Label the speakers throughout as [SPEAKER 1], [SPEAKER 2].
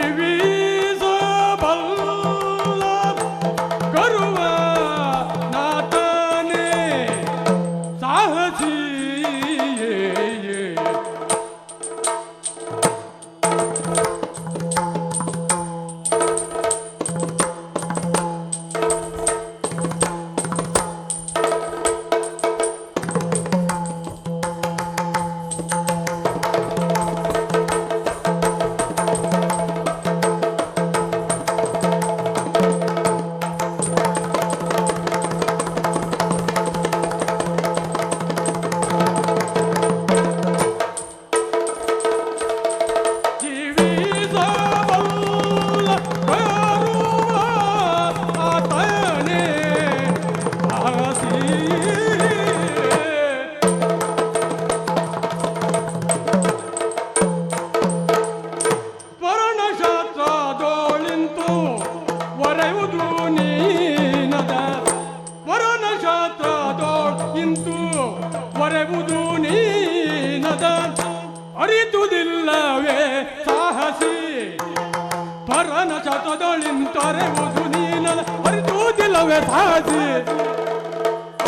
[SPEAKER 1] baby.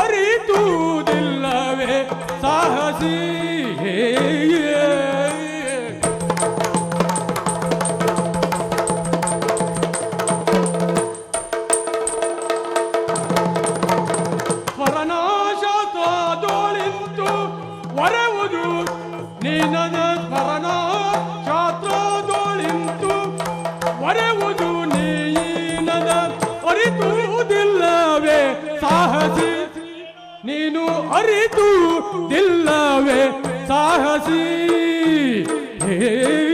[SPEAKER 1] ಅರಿತುವುದಿಲ್ಲವೇ ಸಾಹಸಿ ಸ್ವರನಾಶಾಸ್ತ್ರದೋಳಿಂತು ನೀನು ಅರಿತುವುದಿಲ್ಲವೇ ಸಾಹಸಿ. ಆ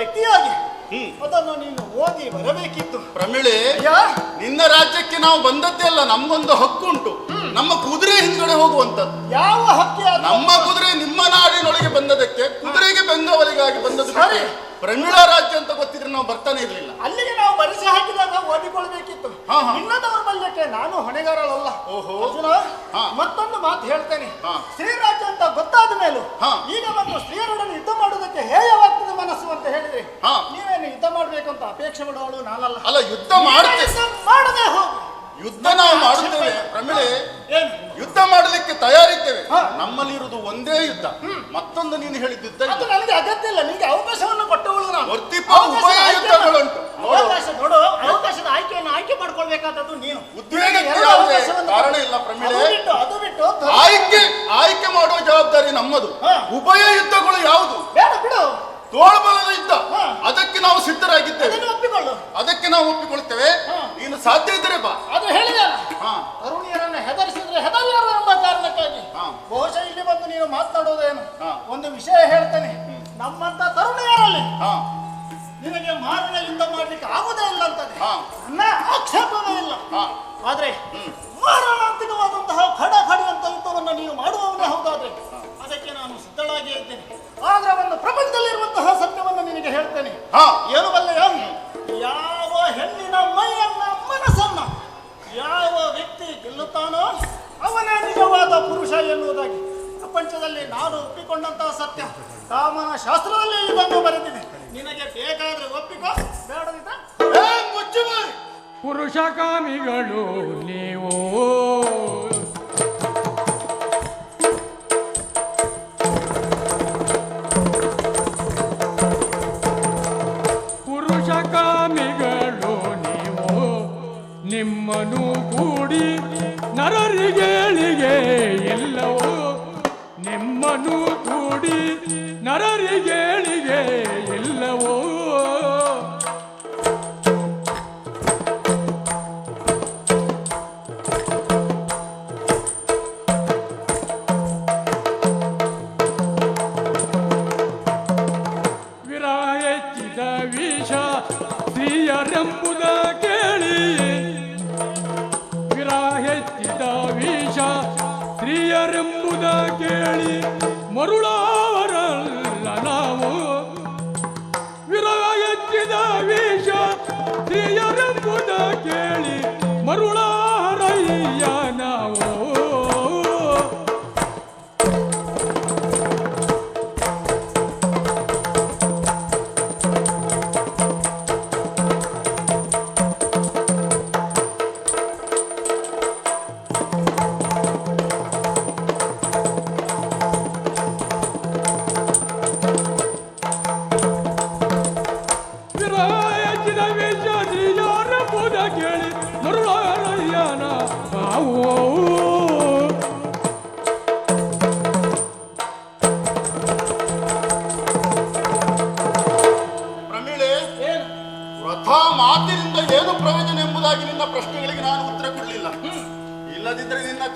[SPEAKER 2] ವ್ಯಕ್ತಿಯಾಗಿ
[SPEAKER 3] ಹ್ಮ್.
[SPEAKER 2] ಅದನ್ನು ನೀನು ಓದಿ ಬರಬೇಕಿತ್ತು.
[SPEAKER 3] ಪ್ರಮಿಳೆ
[SPEAKER 2] ಅಯ್ಯ.
[SPEAKER 3] ನಿನ್ನ ರಾಜ್ಯಕ್ಕೆ ನಾವು ಬಂದದ್ದೇ ಅಲ್ಲ ನಮ್ಗೊಂದು ಹಕ್ಕುಂಟು ನಮ್ಮ ಕುದುರೆ ಹಿಂದ್ಗಡೆ ಹೋಗುವಂತದ್ದು
[SPEAKER 2] ಯಾವ ಹಕ್ಕಿ ಅದು?
[SPEAKER 3] ನಮ್ಮ ಕುದುರೆ ನಿಮ್ಮ ನಾಡಿನೊಳಗೆ ಬಂದದಕ್ಕೆ ಕುದುರೆಗೆ ಬೆಂಗಾವಲಿಗಾಗಿ ಬಂದದ್ದು
[SPEAKER 2] ಸರಿ.
[SPEAKER 3] ಪ್ರಮಿಳಾ ರಾಜ್ಯ ಅಂತ ಗೊತ್ತಿದ್ರೆ ನಾವು ಬರ್ತಾನೆ ಇರಲಿಲ್ಲ.
[SPEAKER 2] ಅಲ್ಲಿಗೆ ನಾವು ಬರೆಸಿ ಹಾಕಿದಾಗ ಓದಿಕೊಳ್ಬೇಕಿತ್ತು.
[SPEAKER 3] ಹಾ,
[SPEAKER 2] ಬಂದಕ್ಕೆ ನಾನು ಹೊಣೆಗಾರಳಲ್ಲ.
[SPEAKER 3] ಓಹೋ.
[SPEAKER 2] ಮತ್ತೊಂದು ಮಾತು ಹೇಳ್ತೇನೆ.
[SPEAKER 3] ಹಾ.
[SPEAKER 2] ಸ್ತ್ರೀರಾಜ್ಯ ಅಂತ ಗೊತ್ತಾದ ಮೇಲೂ
[SPEAKER 3] ಹಾ.
[SPEAKER 2] ಈಗ ಬಂದು ಸ್ತ್ರೀಯರೊಡನೆ ಯುದ್ಧ ಮಾಡುವುದಕ್ಕೆ ಹೇಯವಾಗ್ತದೆ ಮನಸ್ಸು ಅಂತ ಹೇಳಿದ್ರೆ
[SPEAKER 3] ಹಾ.
[SPEAKER 2] ನೀವೇನು ಯುದ್ಧ ಮಾಡ್ಬೇಕಂತ ಅಪೇಕ್ಷೆ ಮಾಡೋಳು ನಾನಲ್ಲ.
[SPEAKER 3] ಅಲ್ಲ ಯುದ್ಧ ಮಾಡದೆ
[SPEAKER 2] ಯುದ್ಧ ಮಾಡದೆ ಹೋಗು.
[SPEAKER 3] ಯುದ್ಧ ನಾವು ಮಾಡುತ್ತೇವೆ. ಪ್ರಮಿಳೆ
[SPEAKER 2] ಏನು?
[SPEAKER 3] ಯುದ್ಧ ಮಾಡಲಿಕ್ಕೆ ತಯಾರಿದ್ದೇವೆ. ನಮ್ಮಲ್ಲಿ ಇರುವುದು ಒಂದೇ ಯುದ್ಧ. ಮತ್ತೊಂದು ನೀನು ಹೇಳಿದ ಯುದ್ಧ.
[SPEAKER 2] ಅದು ನನಗೆ ಅಗತ್ಯ ಇಲ್ಲ. ನಿಮಗೆ ಅವಕಾಶವನ್ನು ಕೊಟ್ಟವಳು ನಾನು.
[SPEAKER 3] ವರ್ತಿಪ
[SPEAKER 2] ಅವಕಾಶದ
[SPEAKER 3] ಉಭಯ ಯುದ್ಧಗಳುಂಟು.
[SPEAKER 2] ಅವಕಾಶ ನೋಡು. ಅವಕಾಶದ ಆಯ್ಕೆಯನ್ನು ಆಯ್ಕೆ ಮಾಡ್ಕೊಳ್ಬೇಕಾದದ್ದು ನೀನು.
[SPEAKER 3] ಉದ್ವೇಗಕ್ಕೆ ಯಾವುದೇ ಕಾರಣ ಇಲ್ಲ, ಪ್ರಮಿಳೆ.
[SPEAKER 2] ಅದು ಬಿಟ್ಟು
[SPEAKER 3] ಆಯ್ಕೆ ಆಯ್ಕೆ ಮಾಡುವ ಜವಾಬ್ದಾರಿ ನಮ್ಮದು. ಉಭಯ ಯುದ್ಧಗಳು ಯಾವುದು?
[SPEAKER 2] ಬೇಡ ಬಿಡು.
[SPEAKER 3] ತೋಳ್ಬಲದ ಯುದ್ಧ. ಅದಕ್ಕೆ ನಾವು ಸಿದ್ಧರಾಗಿದ್ದೇವೆ.
[SPEAKER 2] ಒಪ್ಪಿಕೊಳ್ಳು.
[SPEAKER 3] ಅದಕ್ಕೆ ನಾವು ಒಪ್ಪಿಕೊಳ್ತೇವೆ. ನೀನು ಸಾಧ್ಯ ಇದ್ದರೆ ಬಾ.
[SPEAKER 2] ಅದು ಹೇಳಿದಲ್ಲ
[SPEAKER 3] ಹಾ.
[SPEAKER 2] ತರುಣಿಯರನ್ನ ಹೆದರಿಸಿದ್ರೆ ಹೆದರಿಯರು ಎಂಬ ಕಾರಣಕ್ಕಾಗಿ.
[SPEAKER 3] ಹಾ.
[SPEAKER 2] ಬಹುಶಃ ಇಲ್ಲಿ ಬಂದು ನೀನು ಮಾತನಾಡೋದೇನು
[SPEAKER 3] ಹಾ.
[SPEAKER 2] ಒಂದು ವಿಷಯ ಹೇಳ್ತೇನೆ. ನಮ್ಮಂತ ತರುಣಿಯರಲ್ಲಿ
[SPEAKER 3] ಹಾ.
[SPEAKER 2] ನಿನಗೆ ಮಾರಣ ಯುದ್ಧ ಮಾಡ್ಲಿಕ್ಕೆ ಆಗುದೇ ಇಲ್ಲ. ನನ್ನ ಆಕ್ಷೇಪವೇ ಇಲ್ಲ. ಆದ್ರೆ ಏನು ಬಲ್ಲೆಯ ಯಾವ ಹೆಣ್ಣಿನ ಮೈಯನ್ನ ಮನಸ್ಸನ್ನ ಯಾವ ವ್ಯಕ್ತಿ ಗೆಲ್ಲುತ್ತಾನೋ ಅವನೇ ನಿಜವಾದ ಪುರುಷ ಎನ್ನುವುದಾಗಿ ಪ್ರಪಂಚದಲ್ಲಿ ನಾನು ಒಪ್ಪಿಕೊಂಡಂತಹ ಸತ್ಯ. ಕಾಮನ ಶಾಸ್ತ್ರದಲ್ಲಿ ಇದನ್ನು ಬರೆದಿದೆ. ನಿನಗೆ ಬೇಕಾದ್ರೆ ಒಪ್ಪಿಕೋ, ಬೇಡದಿದ್ದ
[SPEAKER 3] ಪುರುಷ
[SPEAKER 1] ಪುರುಷಕಾಮಿಗಳು ನೀವು ಪುರುಷಕಾಮಿಗಳು ನೀವು ನಿಮ್ಮನು ಕೂಡಿ ನರರಿಗೇಳಿಗೆ ಎಲ್ಲವೂ ನಿಮ್ಮನು ಕೂಡಿ ನರರಿಗೇಳಿಗೆ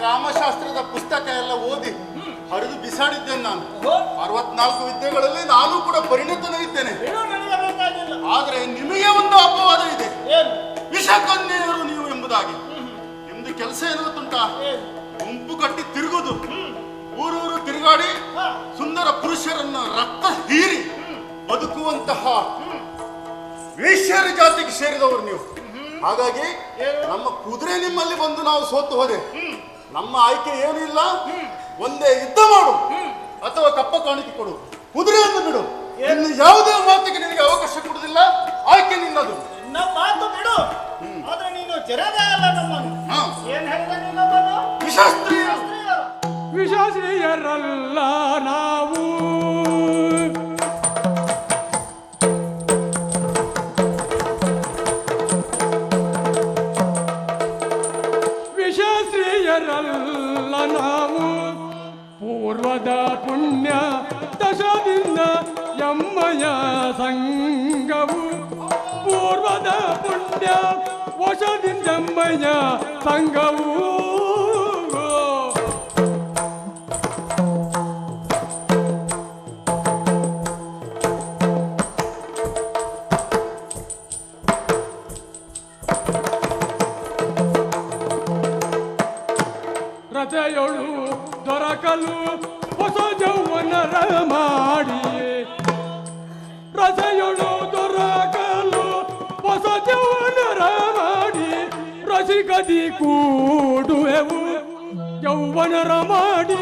[SPEAKER 3] ಕಾಮಶಾಸ್ತ್ರದ ಪುಸ್ತಕ ಎಲ್ಲ ಓದಿ ಹರಿದು ಬಿಸಾಡಿದ್ದೇನೆ ನಾನು. ಅರವತ್ನಾಲ್ಕು ವಿದ್ಯೆಗಳಲ್ಲಿ ನಾನು ಕೂಡ
[SPEAKER 2] ಪರಿಣಿತನಾಗಿದ್ದೇನೆ
[SPEAKER 3] ಆದ್ರೆ ನಿಮಗೆ ಒಂದು ಅಪವಾದ ಇದೆ. ವಿಷಕನ್ಯರು ನೀವು ಎಂಬುದಾಗಿ. ನಿಮ್ದು ಕೆಲಸ ಏನು
[SPEAKER 2] ತುಂಟ
[SPEAKER 3] ಗುಂಪು ಕಟ್ಟಿ ತಿರುಗುದು. ಊರೂರು ತಿರುಗಾಡಿ ಸುಂದರ ಪುರುಷರನ್ನ ರಕ್ತ ಹೀರಿ ಬದುಕುವಂತಹ ವೇಶ್ಯರ ಜಾತಿಗೆ ಸೇರಿದವರು ನೀವು. ಹಾಗಾಗಿ ನಮ್ಮ ಕುದುರೆ ನಿಮ್ಮಲ್ಲಿ ಬಂದು ನಾವು ಸೋತು ಹೋದೆ. ನಮ್ಮ ಆಯ್ಕೆ ಏನು ಇಲ್ಲ ಒಂದೇ ಯುದ್ಧ ಮಾಡು. ಅಥವಾ ಕಪ್ಪ ಕಾಣಿಕೆ ಕೊಡು. ಕುದುರೆಯನ್ನು ಬಿಡು. ಇನ್ನು ಯಾವುದೇ ಮಾತಿಗೆ ನಿನಗೆ ಅವಕಾಶ ಕೊಡುದಿಲ್ಲ ಆಯ್ಕೆ ನಿನ್ನದು.
[SPEAKER 2] ನಮ್ಮ ಮಾತು ಬಿಡು. ಆದ್ರೆ ನೀನು ಜರದೇ ಅಲ್ಲ ನಮ್ಮನ್ನು.
[SPEAKER 3] ಹಾ.
[SPEAKER 2] ಏನ್ ಹೇಳಿದ ನೀನು
[SPEAKER 3] ವಿಶಾಸ್ತ್ರೀಯ.
[SPEAKER 2] ಸ್ತ್ರೀಯರು.
[SPEAKER 1] ನಾವು. ವಿಶ್ವಾಸಿಯರಲ್ಲ ನಾವು ಪೂರ್ವದ ಪುಣ್ಯ ದಶದಿಂದ ಎಮ್ಮಯ ಸಂಗವು ಪೂರ್ವದ ಪುಣ್ಯ ವಶದಿಂದ ಎಮ್ಮಯ ಸಂಗವು ರಸಿಕದಿ ಕೂಡುವೆವು ಯೌವನರ ಮಾಡಿ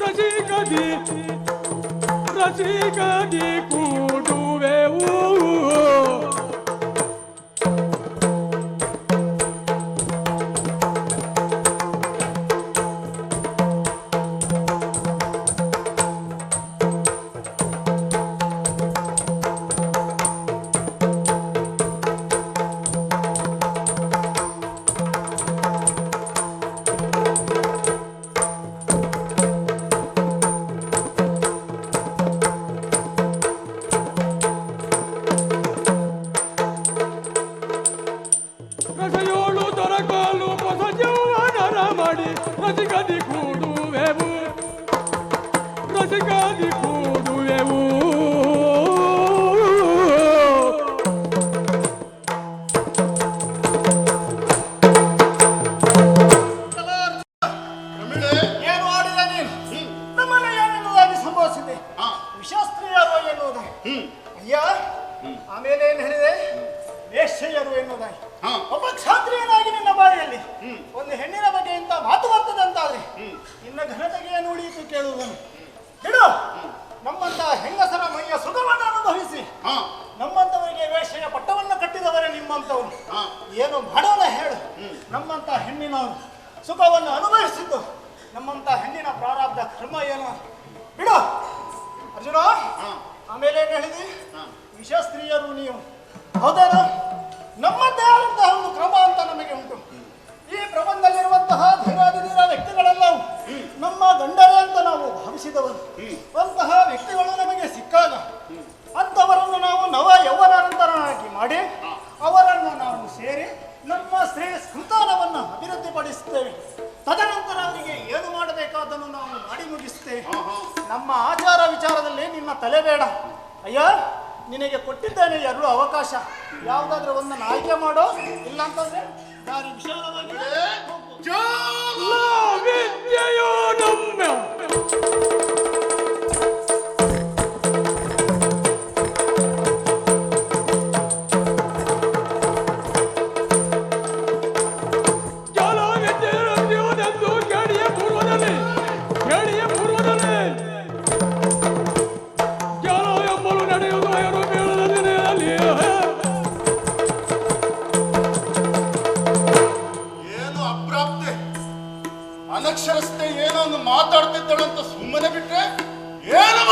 [SPEAKER 1] ರಸಿಕದಿ ರಸಿಕದಿ ಕೂಡುವೆವು
[SPEAKER 2] ನಮ್ಮಂತ ಹೆಣ್ಣಿನ ಸುಖವನ್ನು ಅನುಭವಿಸಿದ್ದು ನಮ್ಮಂತ ಹೆಣ್ಣಿನ ಪ್ರಾರಬ್ಧ ಕರ್ಮ ಏನು? ಬಿಡು. ಅರ್ಜುನ ಆಮೇಲೆ ಏನು ಹೇಳಿದಿ? ವಿಷ ಸ್ತ್ರೀಯರು ನೀವು. ಹೌದೇನು? ನಮ್ಮದೇ ಆದಂತಹ ಒಂದು ಕ್ರಮ ಅಂತ ನಮಗೆ ಉಂಟು. ಈ ಪ್ರಬಂಧದಲ್ಲಿರುವಂತಹ ಧೀರಾಧಿಧೀರ ವ್ಯಕ್ತಿಗಳೆಲ್ಲ ನಮ್ಮ ಗಂಡರೇ ಅಂತ ನಾವು ಭಾವಿಸಿದವರು. ಅಂತಹ ವ್ಯಕ್ತಿಗಳು ನಮಗೆ ಸಿಕ್ಕಾಗ ಅಂಥವರನ್ನು ನಾವು ನವ ಯೌವನರಂತರನಾಗಿ ಮಾಡಿ ಅವರನ್ನು ನಾವು ಸೇರಿ ನಮ್ಮ ಶ್ರೇಯಸ್ ಕೃತಾನವನ್ನು ಅಭಿವೃದ್ಧಿಪಡಿಸುತ್ತೇವೆ. ತದನಂತರ ಅವರಿಗೆ ಏನು ಮಾಡಬೇಕಾದನ್ನು ನಾವು ಮಾಡಿ ಮುಗಿಸುತ್ತೇವೆ. ನಮ್ಮ ಆಚಾರ ವಿಚಾರದಲ್ಲಿ ನಿನ್ನ ತಲೆ ಬೇಡ. ಅಯ್ಯ ನಿನಗೆ ಕೊಟ್ಟಿದ್ದೇನೆ ಎರಡು ಅವಕಾಶ. ಯಾವುದಾದ್ರೂ ಒಂದನ್ನು ಆಯ್ಕೆ ಮಾಡೋ ಇಲ್ಲ ಅಂತಂದ್ರೆ ದಾರಿ ವಿಶಾಲವಾಗಿದೆ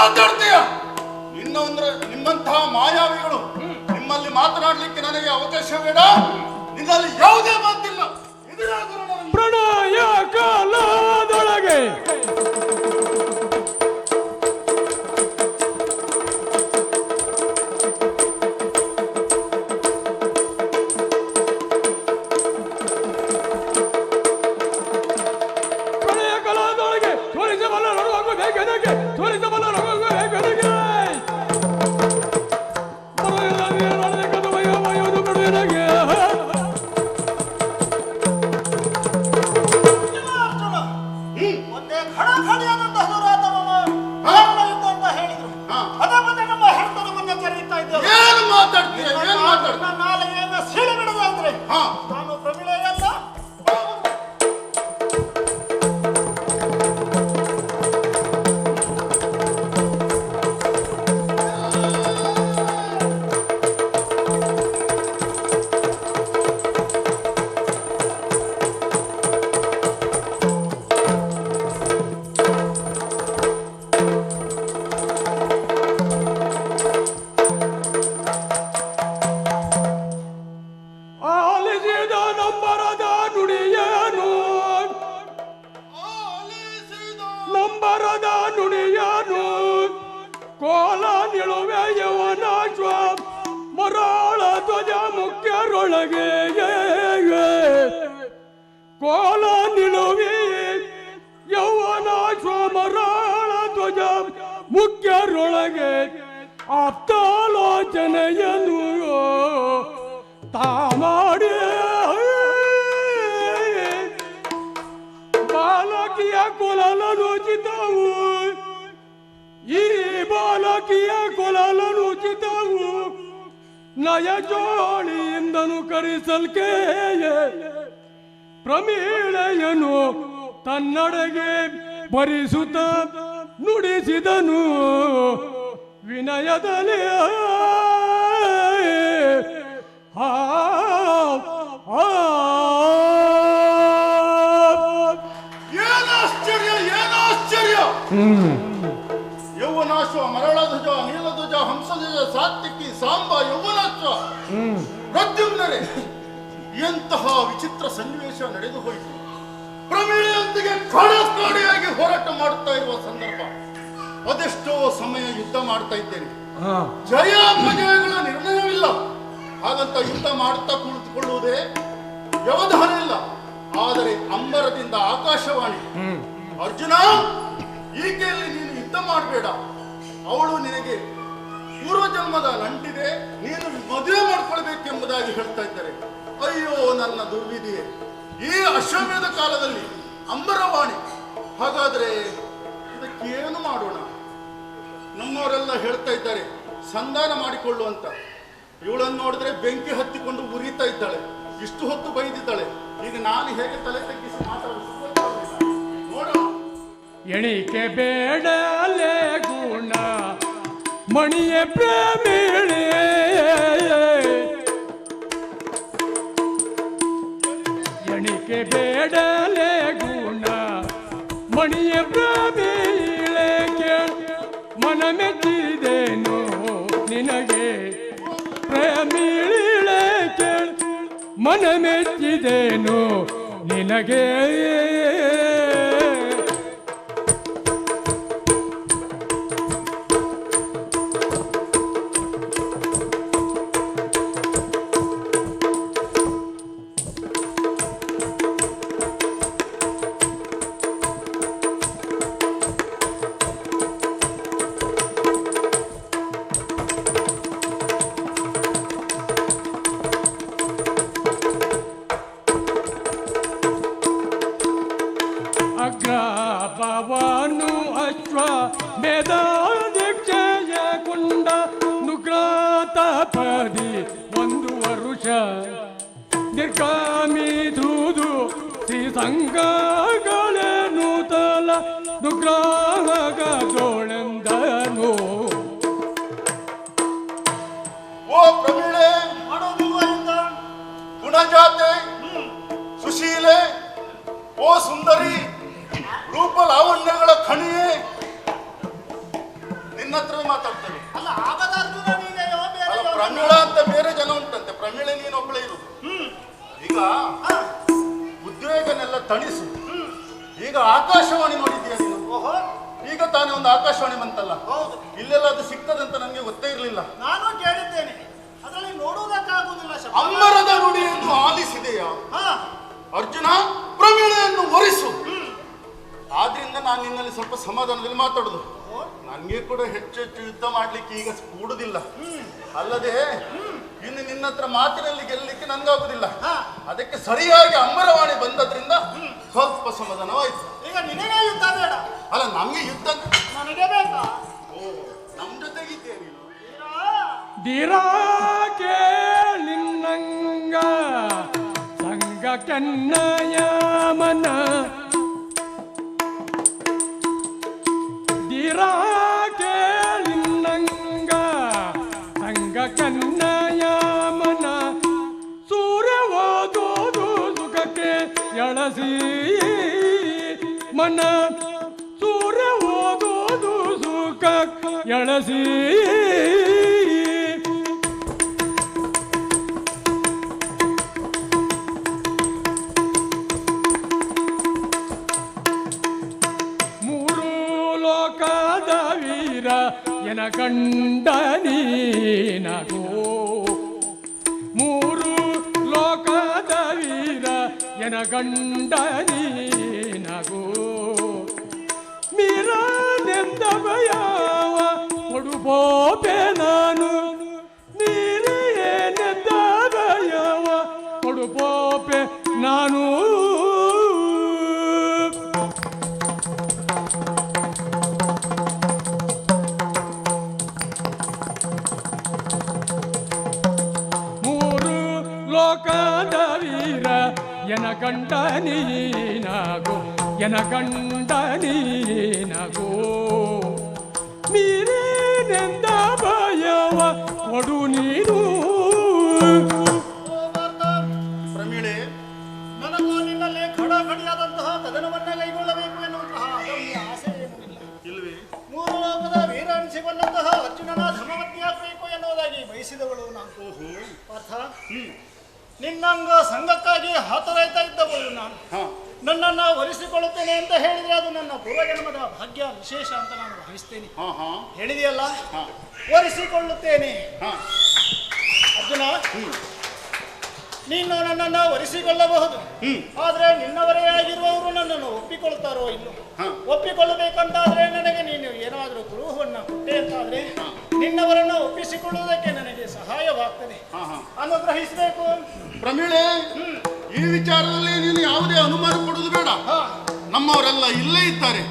[SPEAKER 3] ಮಾತಾಡ್ತೀಯ? ನಿನ್ನ ಅಂದ್ರೆ ನಿಮ್ಮಂತಹ ಮಾಯಾವಿಗಳು. ನಿಮ್ಮಲ್ಲಿ ಮಾತನಾಡ್ಲಿಕ್ಕೆ ನನಗೆ ಅವಕಾಶ ಬೇಡ ನಿನ್ನಲ್ಲಿ ಯಾವುದೇ ಮಾತಿಲ್ಲ. ಎದುರಾದರು.
[SPEAKER 1] ಪ್ರಣಯ ಕಾಲದೊಳಗೆ.
[SPEAKER 2] ಒಂದೇ ಖಡಖಡಿಯಾದಂತಹ ದುರಾತಮ ಯುದ್ಧ ಅಂತ ಹೇಳಿದ್ರು. ಅದೇ ಮತ್ತೆ ನಮ್ಮ ಹೆಣ್ತನವನ್ನ ಕರೀತಾ ಇದ್ದೇವೆ
[SPEAKER 3] ಏನು ಮಾತಾಡ್ತೀಯ? ಏನು ಮಾತಾಡ್ತೀಯ?
[SPEAKER 2] ನನ್ನ ನಾಲಿಗೆಯನ್ನ ಸೀಳು ಬಿಡದ ಅಂದ್ರೆ
[SPEAKER 1] ಕೋಲ ನಿಳುವೆ ಯವನ ಸ್ವ ಮರಾಳ ಧ್ವಜ ಮುಖ್ಯರೊಳಗೆ ಕೋಲ ನಿಲುವಿ. ಯೌವನ ಸ್ವ ಮರಾಳ ಧ್ವಜ ಮುಖ್ಯರೊಳಗೆ. ಆಪ್ತಾಲೋಚನೆಯನ್ನು ತಾ ಮಾಡಿ ಬಾಲಕಿಯ ಕೊಲಲನುಚಿತವು ಈ ಬಾಲಕಿಯ ಕೊಲಲನುಚಿತವು ನಯ ಜೋಳಿಯಿಂದನು ಕರಿಸಲ್ಕೆ ಪ್ರಮೀಳೆಯನು ತನ್ನಡೆಗೆ ಭರಿಸುತ್ತ ನುಡಿಸಿದನು. ವಿನಯದಲ್ಲಿ ಆ ಏನಾಶ್ಚರ್ಯ
[SPEAKER 3] ಏನು ಆಶ್ಚರ್ಯ ಮರಳ ಧ್ವಜ ನೀಲ ಮರಳಧ್ವಜ ನೀಲಧ್ವಜ ಹಂಸಧ್ವಜ ಸಾತ್ವಿಕಿ ಸಾಂಬ ಯೌವನಾಶ್ವ ಪ್ರದ್ಯುಮ್ನರೆ ಎಂತಹ ವಿಚಿತ್ರ ಸನ್ನಿವೇಶ ನಡೆದು ಹೋಯಿತು. ಪ್ರಮೀಳೆಯೊಂದಿಗೆ ಕಡಕಾಡಿಯಾಗಿ ಹೋರಾಟ ಮಾಡುತ್ತಾ ಇರುವ ಸಂದರ್ಭ. ಅದೆಷ್ಟೋ ಸಮಯ ಯುದ್ಧ ಮಾಡ್ತಾ ಇದ್ದೇನೆ. ಜಯ ಅಪಜಯಗಳ ನಿರ್ಣಯವಿಲ್ಲ. ಹಾಗಂತ ಯುದ್ಧ ಮಾಡುತ್ತಾ ಕುಳಿತುಕೊಳ್ಳುವುದೇ ವ್ಯವಧಾನ ಇಲ್ಲ. ಆದರೆ ಅಂಬರದಿಂದ ಆಕಾಶವಾಣಿ ಅರ್ಜುನ ಈಕೆಯಲ್ಲಿ ನೀನು ಯುದ್ಧ ಮಾಡಬೇಡ. ಅವಳು ನಿನಗೆ ಪೂರ್ವ ಜನ್ಮದ ನಂಟಿದೆ, ನೀನು ಮದುವೆ ಮಾಡ್ಕೊಳ್ಬೇಕೆಂಬುದಾಗಿ ಹೇಳ್ತಾ ಇದ್ದಾರೆ. ಅಯ್ಯೋ, ನನ್ನ ದುರ್ವಿಧಿಯೇ, ಈ ಅಶ್ವಮೇಧ ಕಾಲದಲ್ಲಿ ಅಂಬರವಾಣಿ. ಹಾಗಾದ್ರೆ ಇದಕ್ಕೆ ಏನು ಮಾಡೋಣ? ನಮ್ಮವರೆಲ್ಲ ಹೇಳ್ತಾ ಇದ್ದಾರೆ, ಸಂಧಾನ ಮಾಡಿಕೊಳ್ಳು ಅಂತ. ಇವಳನ್ನು ನೋಡಿದ್ರೆ ಬೆಂಕಿ ಹತ್ತಿಕೊಂಡು ಉರಿತಾ ಇದ್ದಾಳೆ. ಇಷ್ಟು ಹೊತ್ತು ಬೈದಿದ್ದಾಳೆ. ಈಗ ನಾನು ಹೇಗೆ ತಲೆ ತಗ್ಗಿಸಿ ಮಾತಾಡಿಸಿ ನೋಡು
[SPEAKER 1] ಎಣಿಕೆ ಬೇಡಲೇ. ಗುಣ ಮಣಿಯ ಪ್ರೇಮಿಳೆ ಎಣಿಕೆ ಬೇಡಲೆ ಗುಣ, ಮಣಿಯ ಪ್ರೇಮಿಳೆ ಮನ ಮೆಚ್ಚಿದೇನು ನಿನಗೆ? ಪ್ರೇಮಿಳಿಳೆ ಕೇಳ. ಮನ ಮೆಚ್ಚಿದೇನು ನಿನಗೆ?
[SPEAKER 3] ಗುಣಜಾತೆ ಸುಶೀಲೆ ಓ ಸುಂದರಿ ರೂಪ ಲಾವಣ್ಯಗಳ ಖಣಿಯೇ ನಿನ್ನ ಹತ್ರ ಮಾತಾಡ್ತೇವೆ ಪ್ರಮೀಳ ಅಂತ ಬೇರೆ ಜನ ಉಂಟಂತೆ. ಪ್ರಮಿಳೆ ನೀನು ಒಬ್ಬಳೇ ಇರುದು ಈಗ. ಉದ್ವೇಗನೆಲ್ಲ ತಣಿಸು. ಈಗ ಆಕಾಶವಾಣಿ ನೋಡಿದ್ಯಾ ನೀನು? ಈಗ ತಾನೇ ಒಂದು ಆಕಾಶವಾಣಿ ಬಂತಲ್ಲ?
[SPEAKER 2] ಹೌದು.
[SPEAKER 3] ಇಲ್ಲೆಲ್ಲ ಅದು ಸಿಗ್ತದಂತ ನನಗೆ ಗೊತ್ತೇ ಇರಲಿಲ್ಲ.
[SPEAKER 2] ನಾನು ಕೇಳಿದ್ದೇನೆ. ಅದರಲ್ಲಿ ನೋಡುವುದಕ್ಕಾಗುವುದಿಲ್ಲ ಅಮ್ಮರದ
[SPEAKER 3] ಅಂಬರದ ನುಡಿಯನ್ನು ಆಲಿಸಿದೆಯಾ? ಅರ್ಜುನ ಪ್ರಮೀಳೆಯನ್ನು ಒರಿಸು. ಆದ್ರಿಂದ ನಾನು ನಿನ್ನಲ್ಲಿ ಸ್ವಲ್ಪ ಸಮಾಧಾನದಲ್ಲಿ ಮಾತಾಡುದು. ನನಗೆ ಕೂಡ ಹೆಚ್ಚು ಹೆಚ್ಚು ಯುದ್ಧ ಮಾಡ್ಲಿಕ್ಕೆ ಈಗ ಕೂಡುದಿಲ್ಲ. ಅಲ್ಲದೆ ಇನ್ನು ನಿನ್ನ ಹತ್ರ ಮಾತಿನಲ್ಲಿ ಗೆಲ್ಲಲಿಕ್ಕೆ ನನ್ಗಾಗುದಿಲ್ಲ. ಅದಕ್ಕೆ ಸರಿಯಾಗಿ ಅಂಬರವಾಣಿ ಬಂದದ್ರಿಂದ ಸ್ವಲ್ಪ ಸಮಾಧಾನವಾಯ್ತು.
[SPEAKER 2] ಈಗ ನಿನಗೆ ಯುದ್ಧ ಬೇಡ.
[SPEAKER 3] ಅಲ್ಲ ನಮ್ಗೆ ಯುದ್ಧ
[SPEAKER 2] ನನಗೆ ಬೇಕಾ? ವೀರಾ,
[SPEAKER 1] ದಿರಾಕೆ ನಿನ್ನಂಗ ಸಂಗ ಕನ್ನಯ ಮನ. ದಿರಾಕೆ ನಿನ್ನಂಗ ಸಂಗ ಕನ್ನಯ ಮನ. ಸೂರ ಓದೋದು ಸುಖಕ್ಕೆ ಎಳಸಿ ಮನ. ಸೂರ ಓದೋದು ಸುಖ ಎಳಸಿ ಎನ ಕಂಡ ನೀನಗೋ ಎನ ಕಂಡ ನೀನಗೋ ಮೀರೇನೆಂದ ಭಯವ ಕೊಡು ನೀನು
[SPEAKER 2] ಓ ವಾರ್ತ,
[SPEAKER 3] ಪ್ರಮೀಳೆ
[SPEAKER 2] ನನಗೂ ನಿನ್ನಲ್ಲಿ ಖಡಾಖಡಿಯಾದಂತಹ ಕದನವನ್ನ ಕೈಗೊಳ್ಳಬೇಕು ಎನ್ನುವಂತಹ ಅದಮ್ಯ ಆಸೆ
[SPEAKER 3] ಇಲ್ವೇ?
[SPEAKER 2] ಮೂರು ಲೋಕದ ಅರ್ಜುನನ ಎನ್ನುವುದಾಗಿ ಬಯಸಿದವಳು ನಾನು.
[SPEAKER 3] ಓಹೋ.
[SPEAKER 2] ಪಾರ್ಥ ನಿನ್ನಂಗ ಸಂಘಕ್ಕಾಗಿ ಹಾತರಾಯ್ತಾ ಇದ್ದವಳು ನಾನು.
[SPEAKER 3] ಹಾ.
[SPEAKER 2] ನನ್ನನ್ನು ಒಲಿಸಿಕೊಳ್ಳುತ್ತೇನೆ ಅಂತ ಹೇಳಿದ್ರೆ ಅದು ನನ್ನ ಪೂರ್ವಜನ್ಮದ ಭಾಗ್ಯ ವಿಶೇಷ ಅಂತ ನಾನು ಭಾವಿಸ್ತೇನೆ.
[SPEAKER 3] ಹಾ ಹಾ.
[SPEAKER 2] ಹೇಳಿದೆಯಲ್ಲ? ಒಲಿಸಿಕೊಳ್ಳುತ್ತೇನೆ ಅರ್ಜುನ ನೀನು ನನ್ನನ್ನು ಒಲಿಸಿಕೊಳ್ಳಬಹುದು
[SPEAKER 3] ಹ್ಮ್.
[SPEAKER 2] ಆದ್ರೆ ನಿನ್ನವರೇ ಆಗಿರುವವರು ನನ್ನನ್ನು ಒಪ್ಪಿಕೊಳ್ತಾರೋ ಇಲ್ಲೋ?
[SPEAKER 3] ಹಾ.
[SPEAKER 2] ಒಪ್ಪಿಕೊಳ್ಳಬೇಕಂತಾದ್ರೆ ನನಗೆ ನೀನು ಏನಾದರೂ ಕುರುಹವನ್ನ ಕೊಟ್ಟೆ ಅಂತಾದ್ರೆ? ನಿನ್ನವರನ್ನ ಒಪ್ಪಿಸಿಕೊಳ್ಳುವುದಕ್ಕೆ ನನಗೆ ಸಹಾಯವಾಗ್ತದೆ. ಅನುಗ್ರಹಿಸಬೇಕು.
[SPEAKER 3] ಪ್ರಮೀಳೆ ಈ ವಿಚಾರದಲ್ಲಿ ನೀನು ಯಾವುದೇ ಅನುಮಾನ ಪಡುವುದು ಬೇಡ. ನಮ್ಮವರೆಲ್ಲ ಇಲ್ಲೇ ಇದ್ದಾರೆ.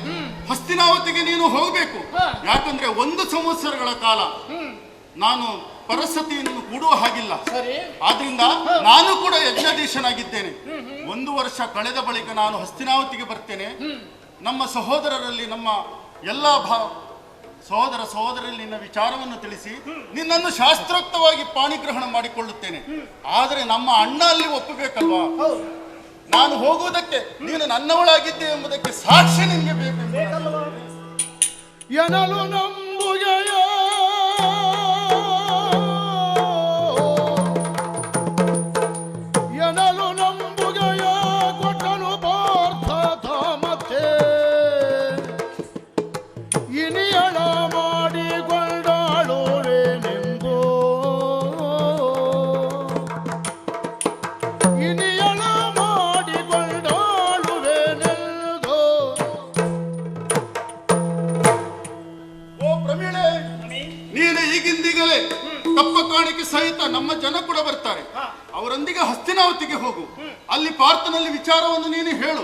[SPEAKER 3] ಹಸ್ತಿನಾವತಿಗೆ ನೀನು ಹೋಗಬೇಕು. ಯಾಕಂದ್ರೆ ಒಂದು ಸಂವತ್ಸರಗಳ ಕಾಲ ನಾನು ಪರಸತಿಯನ್ನು ಕೂಡುವ ಹಾಗಿಲ್ಲ.
[SPEAKER 2] ಸರಿ.
[SPEAKER 3] ಆದ್ರಿಂದ ನಾನು ಕೂಡ ಯಜ್ಞಾಧೀಶನಾಗಿದ್ದೇನೆ. ಒಂದು ವರ್ಷ ಕಳೆದ ಬಳಿಕ ನಾನು ಹಸ್ತಿನಾವತಿಗೆ ಬರ್ತೇನೆ. ನಮ್ಮ ಸಹೋದರರಲ್ಲಿ ನಮ್ಮ ಎಲ್ಲ ಭಾ ಸಹೋದರ ಸಹೋದರಲ್ಲಿ ನಿನ್ನ ವಿಚಾರವನ್ನು ತಿಳಿಸಿ ನಿನ್ನನ್ನು ಶಾಸ್ತ್ರೋಕ್ತವಾಗಿ ಪಾಣಿಗ್ರಹಣ ಮಾಡಿಕೊಳ್ಳುತ್ತೇನೆ. ಆದರೆ ನಮ್ಮ ಅಣ್ಣ ಅಲ್ಲಿ ಒಪ್ಪಬೇಕಲ್ವಾ? ನಾನು ಹೋಗುವುದಕ್ಕೆ ನೀನು ನನ್ನವಳಾಗಿದ್ದೆ ಎಂಬುದಕ್ಕೆ ಸಾಕ್ಷಿ ನಿನಗೆ ಬೇಕು
[SPEAKER 4] ಎನಲು ಎನಲು ಪಾರ್ಥ ಇನಿಯಳ
[SPEAKER 3] ಹಸ್ತಿನಾವತಿಗೆ ಹೋಗು. ಅಲ್ಲಿ ಪಾರ್ಥನಲ್ಲಿ ವಿಚಾರವನ್ನು ನೀನು ಹೇಳು.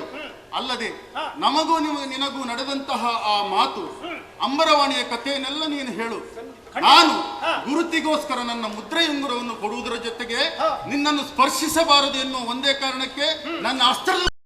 [SPEAKER 3] ಅಲ್ಲದೆ ನಮಗೂ ನಿಮ ನಿನಗೂ ನಡೆದಂತಹ ಆ ಮಾತು ಅಂಬರವಾಣಿಯ ಕಥೆಯನ್ನೆಲ್ಲ ನೀನು ಹೇಳು. ನಾನು ಗುರುತಿಗೋಸ್ಕರ ನನ್ನ ಮುದ್ರೆಯುಂಗುರವನ್ನು ಕೊಡುವುದರ ಜೊತೆಗೆ ನಿನ್ನನ್ನು ಸ್ಪರ್ಶಿಸಬಾರದು ಎನ್ನುವ ಒಂದೇ ಕಾರಣಕ್ಕೆ ನನ್ನ ಅಸ್ತ್ರದ